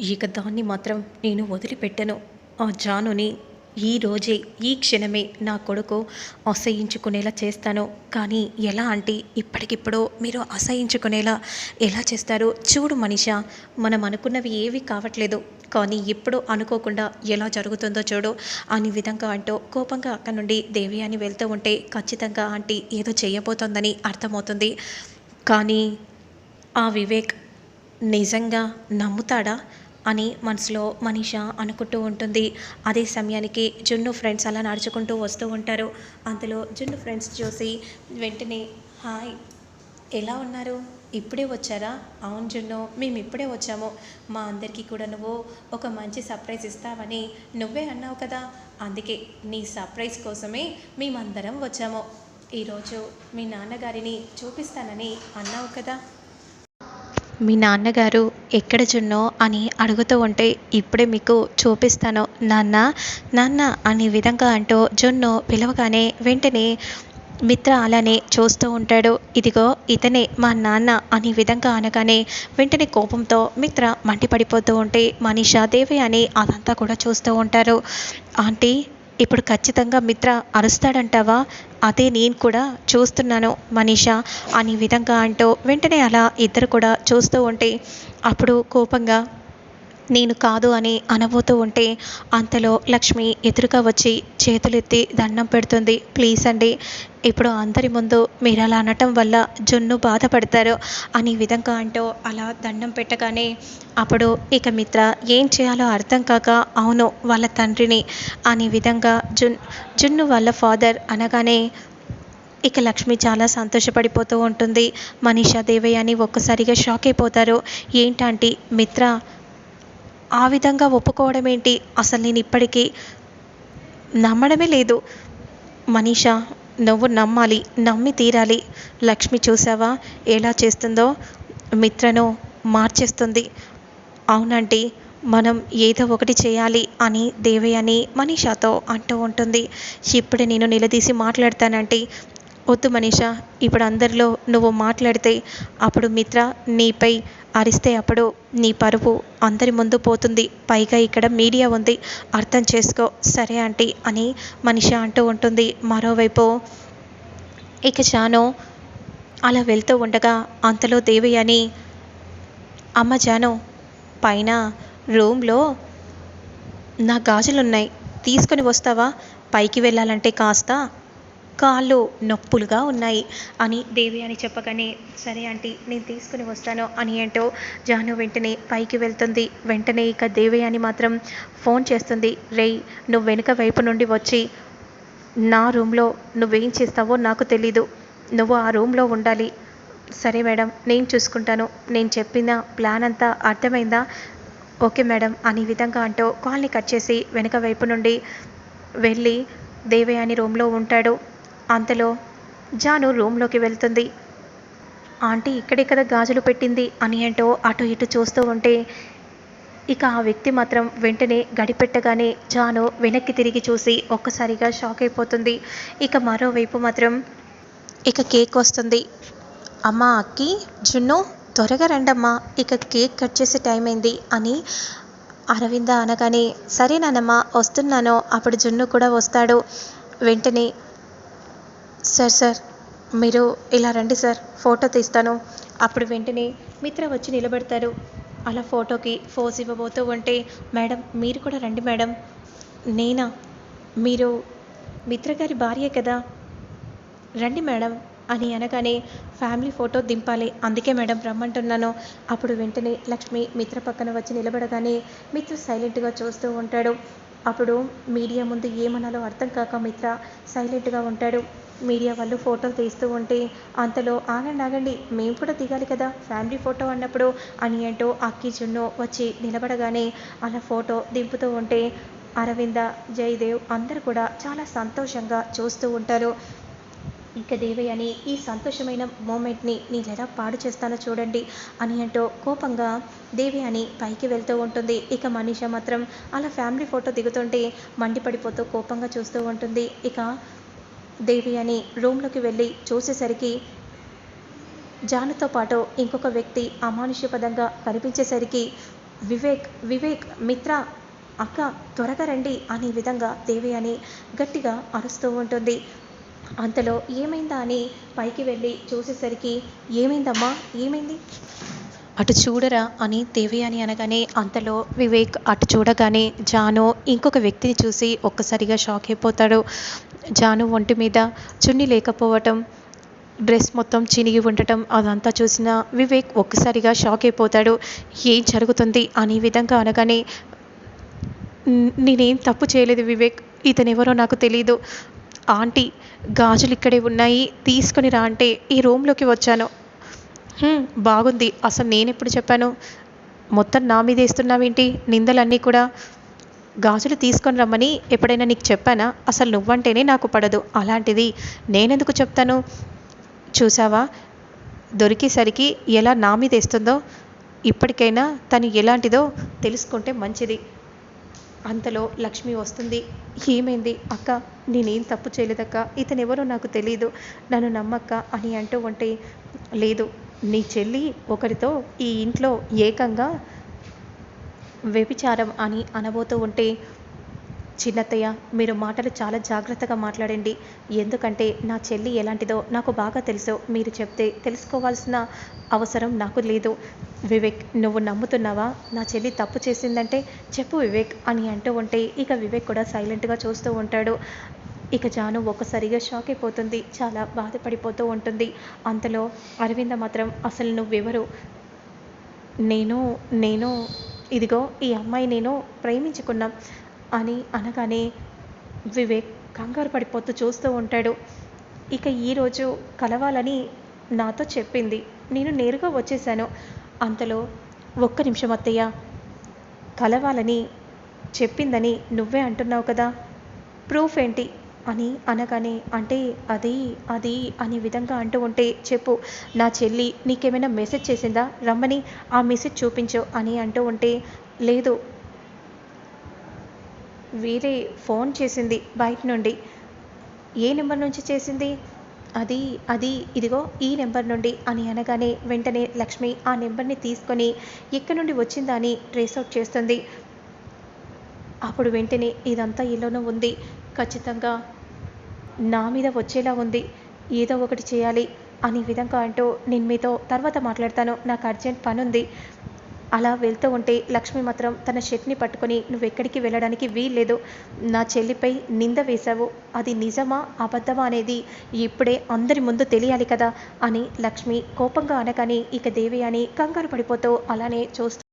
ఇక దాన్ని మాత్రం నేను వదిలిపెట్టను. ఆ జానుని ఈ రోజే ఈ క్షణమే నా కొడుకు అసహించుకునేలా చేస్తాను. కానీ ఎలా అంటే ఇప్పటికిప్పుడు మీరు అసహించుకునేలా ఎలా చేస్తారో చూడు మనిష మనం అనుకున్నవి ఏవి కావట్లేదు. కానీ ఇప్పుడు అనుకోకుండా ఎలా జరుగుతుందో చూడు. అని విధంగా అంటూ కోపంగా అక్కడి నుండి దేవి అని వెళ్తూ ఉంటే ఖచ్చితంగా ఆంటీ ఏదో చేయబోతోందని అర్థమవుతుంది. కానీ ఆ వివేక్ నిజంగా నమ్ముతాడా? అని మనసులో మనీష అనుకుంటూ ఉంటుంది. అదే సమయానికి జున్ను ఫ్రెండ్స్ అలా నడుచుకుంటూ వస్తూ ఉంటారు. అందులో జున్ను ఫ్రెండ్స్ చూసి వెంటనే హాయ్ ఎలా ఉన్నారు? ఇప్పుడే వచ్చారా? అవును జున్ను మేము ఇప్పుడే వచ్చాము. మా అందరికీ కూడా నువ్వు ఒక మంచి సర్ప్రైజ్ ఇస్తావని నువ్వే అన్నావు కదా. అందుకే నీ సర్ప్రైజ్ కోసమే మేమందరం వచ్చాము. ఈరోజు మీ నాన్నగారిని చూపిస్తానని అన్నావు కదా. మీ నాన్నగారు ఎక్కడ జున్నో అని అడుగుతూ ఉంటే ఇప్పుడే మీకు చూపిస్తాను నాన్న నాన్న అనే విధంగా అంటూ జున్ను పిలవగానే వెంటనే మిత్ర అలానే చూస్తూ ఉంటాడు. ఇదిగో ఇతనే మా నాన్న అనే విధంగా అనగానే వెంటనే కోపంతో మిత్ర మండిపడిపోతూ ఉంటే మనీషా దేవి అని అదంతా కూడా చూస్తూ ఉంటారు. ఆంటీ ఇప్పుడు ఖచ్చితంగా మిత్ర అరుస్తాడంటావా? అదే నేను కూడా చూస్తున్నాను మనీషా అనే విధంగా అంటూ వెంటనే అలా ఇద్దరు కూడా చూస్తూ ఉంటే అప్పుడు కోపంగా నేను కాదు అని అనబోతూ ఉంటే అంతలో లక్ష్మి ఎదురుగా వచ్చి చేతులెత్తి దండం పెడుతుంది. ప్లీజ్ అండి ఇప్పుడు అందరి ముందు మీరు అలా అనటం వల్ల జున్ను బాధపడతారు అనే విధంగా అంటూ అలా దండం పెట్టగానే అప్పుడు ఇక మిత్ర ఏం చేయాలో అర్థం కాక అవును వాళ్ళ తండ్రిని అనే విధంగా జున్ జున్ను వాళ్ళ ఫాదర్ అనగానే ఇక లక్ష్మి చాలా సంతోషపడిపోతూ ఉంటుంది. మనీషా దేవయ్య అని ఒక్కసారిగా షాక్ అయిపోతారు. ఏంటంటే మిత్ర ఆ విధంగా ఒప్పుకోవడం ఏంటి? అసలు నేను ఇప్పటికీ నమ్మడమే లేదు. మనీషా నువ్వు నమ్మాలి నమ్మి తీరాలి. లక్ష్మి చూసావా? ఎలా చేస్తుందో? మిత్రను మార్చేస్తుంది. అవునండి మనం ఏదో ఒకటి చేయాలి అని దేవయ్యని మనీషాతో అంటూ ఉంటుంది. ఇప్పుడే నేను నిలదీసి మాట్లాడతానంటే వద్దు మనీషా ఇప్పుడు అందరిలో నువ్వు మాట్లాడితే అప్పుడు మిత్ర నీపై అరిస్తే అప్పుడు నీ పరువు అందరి ముందు పోతుంది. పైగా ఇక్కడ మీడియా ఉంది. అర్థం చేసుకో. సరే ఆంటీ అని మనిషి అంటూ ఉంటుంది. మరోవైపు ఇక జాను అలా వెళ్తూ ఉండగా అంతలో దేవి అని అమ్మ జాను పైన రూమ్లో నా గాజులున్నాయి. తీసుకొని వస్తావా? పైకి వెళ్ళాలంటే కాస్త కాళ్ళు నొప్పులుగా ఉన్నాయి అని దేవి అని చెప్పగానే సరే ఆంటీ నేను తీసుకుని వస్తాను అని ఏంటో జాను వెంటనే పైకి వెళ్తుంది. వెంటనే ఇక దేవి అని మాత్రం ఫోన్ చేస్తుంది. రేయ్ నువ్వు వెనుక వైపు నుండి వచ్చి నా రూమ్లో నువ్వేం చేస్తావో నాకు తెలీదు. నువ్వు ఆ రూమ్లో ఉండాలి. సరే మేడం నేను చూసుకుంటాను. నేను చెప్పిన ప్లాన్ అంతా అర్థమైందా? ఓకే మేడం అనే విధంగా అంటూ కాల్ని కట్ చేసి వెనుక వైపు నుండి వెళ్ళి దేవయాని రూమ్లో ఉంటాడు. అంతలో జాను రూమ్లోకి వెళ్తుంది. ఆంటీ ఇక్కడే కదా గాజులు పెట్టింది అని ఏంటో అటు ఇటు చూస్తూ ఉంటే ఇక ఆ వ్యక్తి మాత్రం వెంటనే గడిపెట్టగానే జాను వెనక్కి తిరిగి చూసి ఒక్కసారిగా షాక్ అయిపోతుంది. ఇక మరోవైపు మాత్రం ఇక కేక్ వస్తుంది. అమ్మ అక్కి జున్ను త్వరగా రండమ్మా ఇక కేక్ కట్ చేసే టైం అయింది అని అరవింద అనగానే సరే నానమ్మ వస్తున్నాను అప్పుడు జున్ను కూడా వస్తాడు. వెంటనే సార్ సార్ మీరు ఇలా రండి సార్ ఫోటో తీస్తాను. అప్పుడు వెంటనే మిత్ర వచ్చి నిలబడతారు. అలా ఫోటోకి ఫోజ్ ఇవ్వబోతూ ఉంటే మేడం మీరు కూడా రండి మేడం. నేనా? మీరు మిత్ర గారి భార్య కదా. రండి మేడం అని అనగానే ఫ్యామిలీ ఫోటో దింపాలి. అందుకే మేడం రమ్మంటున్నాను. అప్పుడు వెంటనే లక్ష్మి మిత్ర పక్కన వచ్చి నిలబడగానే మిత్ర సైలెంట్గా చూస్తూ ఉంటాడు. అప్పుడు మీడియా ముందు ఏమనాలో అర్థం కాక మిత్ర సైలెంట్గా ఉంటాడు. మీడియా వాళ్ళు ఫోటోలు తీస్తూ ఉంటే అంతలో ఆగండి ఆగండి మేము కూడా దిగాలి కదా. ఫ్యామిలీ ఫోటో అన్నప్పుడు అని అంటూ అక్కి జున్ను వచ్చి నిలబడగానే అలా ఫోటో దింపుతూ ఉంటే అరవింద జయదేవ్ అందరు కూడా చాలా సంతోషంగా చూస్తూ ఉంటారు. ఇక దేవయ్యని ఈ సంతోషమైన మూమెంట్ని నేను ఎలా పాడు చేస్తానో చూడండి. అని అంటూ కోపంగా దేవి అని పైకి వెళ్తూ ఉంటుంది. ఇక మనీష మాత్రం అలా ఫ్యామిలీ ఫోటో దిగుతుంటే మండిపడిపోతూ కోపంగా చూస్తూ ఉంటుంది. ఇక దేవి అని రూమ్లోకి వెళ్ళి చూసేసరికి జానుతో పాటు ఇంకొక వ్యక్తి అమానుష్యపదంగా కనిపించేసరికి వివేక్ వివేక్ మిత్ర అక్క త్వరగా రండి అనే విధంగా దేవి అని గట్టిగా అరుస్తూ ఉంటుంది. అంతలో ఏమైందా అని పైకి వెళ్ళి చూసేసరికి ఏమైందమ్మా? ఏమైంది? అటు చూడరా అని దేవి అని అనగానే అంతలో వివేక్ అటు చూడగానే జాను ఇంకొక వ్యక్తిని చూసి ఒక్కసారిగా షాక్ అయిపోతాడు. జాను ఒంటి మీద చున్ని లేకపోవటం డ్రెస్ మొత్తం చినిగి ఉండటం అదంతా చూసిన వివేక్ ఒక్కసారిగా షాక్ అయిపోతాడు. ఏం జరుగుతుంది? అనే విధంగా అనగానే నేనేం తప్పు చేయలేదు వివేక్ ఇతనెవరో నాకు తెలీదు. ఆంటీ గాజులు ఇక్కడే ఉన్నాయి తీసుకొని రా అంటే ఈ రూమ్లోకి వచ్చాను. బాగుంది. అసలు నేను ఎప్పుడు చెప్పాను? మొత్తం నా మీద వేస్తున్నావేంటి? నిందలన్నీ కూడా. గాజులు తీసుకొని రమ్మని ఎప్పుడైనా నీకు చెప్పానా? అసలు నువ్వంటేనే నాకు పడదు. అలాంటిది నేనెందుకు చెప్తాను? చూసావా? దొరికేసరికి ఎలా నా మీద వేస్తుందో ఇప్పటికైనా తను ఎలాంటిదో తెలుసుకుంటే మంచిది. అంతలో లక్ష్మి వస్తుంది. ఏమైంది? అక్క నేనేం తప్పు చేయలేదక్క? ఇతను ఎవరో నాకు తెలియదు నన్ను నమ్మక్క అని అంటూ ఉంటే లేదు. నీ చెల్లి ఒకరితో ఈ ఇంట్లో ఏకంగా వ్యభిచారం అని అనబోతూ ఉంటే చిన్నత్తయ్య మీరు మాటలు చాలా జాగ్రత్తగా మాట్లాడండి. ఎందుకంటే నా చెల్లి ఎలాంటిదో నాకు బాగా తెలుసు. మీరు చెప్తే తెలుసుకోవాల్సిన అవసరం నాకు లేదు. వివేక్ నువ్వు నమ్ముతున్నావా? నా చెల్లి తప్పు చేసిందంటే చెప్పు వివేక్ అని అంటూ ఉంటే ఇక వివేక్ కూడా సైలెంట్గా చూస్తూ ఉంటాడు. ఇక జాను ఒక్కసారిగా షాక్ అయిపోతుంది. చాలా బాధపడిపోతూ ఉంటుంది. అంతలో అరవింద మాత్రం అసలు నువ్వెవరు? నేను నేను ఇదిగో ఈ అమ్మాయి నేను ప్రేమించుకున్నాం అని అనగానే వివేక్ కంగారు పడిపోతూ చూస్తూ ఉంటాడు. ఇక ఈరోజు కలవాలని నాతో చెప్పింది. నేను నేరుగా వచ్చేసాను అంతలో ఒక్క నిమిషం అత్తయ్య కలవాలని చెప్పిందని నువ్వే అంటున్నావు కదా. ప్రూఫ్ ఏంటి? అని అనగానే అంటే అది అది అనే విధంగా అంటూ ఉంటే చెప్పు నా చెల్లి నీకేమైనా మెసేజ్ చేసిందా? రమ్మని ఆ మెసేజ్ చూపించు అని అంటూ ఉంటే లేదు. వేరే ఫోన్ చేసింది బయట నుండి. ఏ నెంబర్ నుంచి చేసింది? అది అది ఇదిగో ఈ నెంబర్ నుండి అని అనగానే వెంటనే లక్ష్మి ఆ నెంబర్ని తీసుకొని ఎక్కడి నుండి వచ్చిందా అని ట్రేస్ అవుట్ చేస్తుంది. అప్పుడు వెంటనే ఇదంతా ఇల్లులో ఉంది. ఖచ్చితంగా నా మీద వచ్చేలా ఉంది. ఏదో ఒకటి చేయాలి అనే విధంగా అంటూ నేను మీతో తర్వాత మాట్లాడతాను. నాకు అర్జెంట్ పని ఉంది అలా వెళ్తూ ఉంటే లక్ష్మి మాత్రం తన షర్ట్ని పట్టుకొని నువ్వు ఎక్కడికి వెళ్ళడానికి వీల్లేదు. నా చెల్లిపై నింద వేశావు. అది నిజమా? అబద్ధమా అనేది ఇప్పుడే అందరి ముందు తెలియాలి కదా అని లక్ష్మి కోపంగా అనగానే ఇక దేవి అని కంగారు పడిపోతూ అలానే చూస్తూ